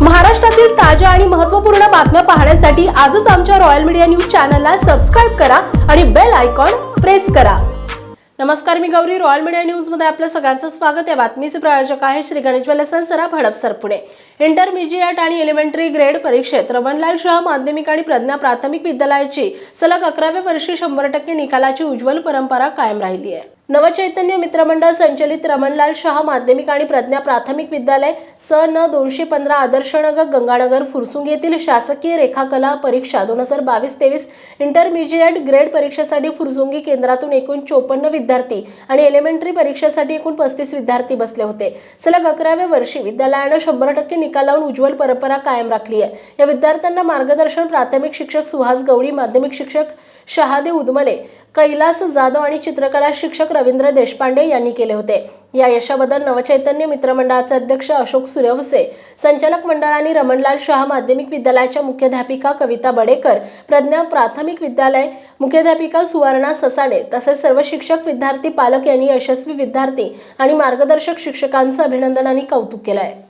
महाराष्ट्रातील ताज्या आणि महत्त्वपूर्ण बातम्या पाहण्यासाठी आजच आमच्या रॉयल मीडिया न्यूज चॅनलला सबस्क्राईब करा आणि बेल आयकॉन प्रेस करा. नमस्कार मी गौरी. रॉयल मीडिया न्यूजमध्ये आपलं सगळ्यांचं स्वागत. आहे बातमीचे प्रायोजक आहे श्री गणेश ज्वेलर्सन सराफ हडपसर पुणे. इंटरमिजिएट आणि एलिमेंटरी ग्रेड परीक्षेत रमणलाल शाह माध्यमिक आणि प्रज्ञा प्राथमिक विद्यालयाची सलग अकराव्या वर्षी शंभर टक्के निकालाची उज्ज्वल परंपरा कायम राहिली आहे. नवचैतन्य मित्रमंडळ संचलित रमणलाल शहा माध्यमिक आणि प्रज्ञा प्राथमिक विद्यालय स न दोनशे पंधरा आदर्शनगर गंगानगर फुरसुंग येथील शासकीय रेखाकला परीक्षा दोन हजार बावीस तेवीस इंटरमिजिएट ग्रेड परीक्षेसाठी फुरसुंगी केंद्रातून एकूण चोपन्न विद्यार्थी आणि एलिमेंटरी परीक्षेसाठी एकूण पस्तीस विद्यार्थी बसले होते. सलग अकराव्या वर्षी विद्यालयानं शंभर टक्के निकाल लावून उज्ज्वल परंपरा कायम राखली आहे. या विद्यार्थ्यांना मार्गदर्शन प्राथमिक शिक्षक सुहास गवळी माध्यमिक शिक्षक शहादे उदमले कैलास जाधव आणि चित्रकला शिक्षक रवींद्र देशपांडे यांनी केले होते. या यशाबद्दल नवचैतन्य मित्रमंडळाचे अध्यक्ष अशोक सूर्यवसे संचालक मंडळ आणि रमणलाल शाह माध्यमिक विद्यालयाच्या मुख्याध्यापिका कविता बडेकर प्रज्ञा प्राथमिक विद्यालय मुख्याध्यापिका सुवर्णा ससाणे तसेच सर्व शिक्षक विद्यार्थी पालक यांनी यशस्वी विद्यार्थी आणि मार्गदर्शक शिक्षकांचं अभिनंदन आणि कौतुक केलं आहे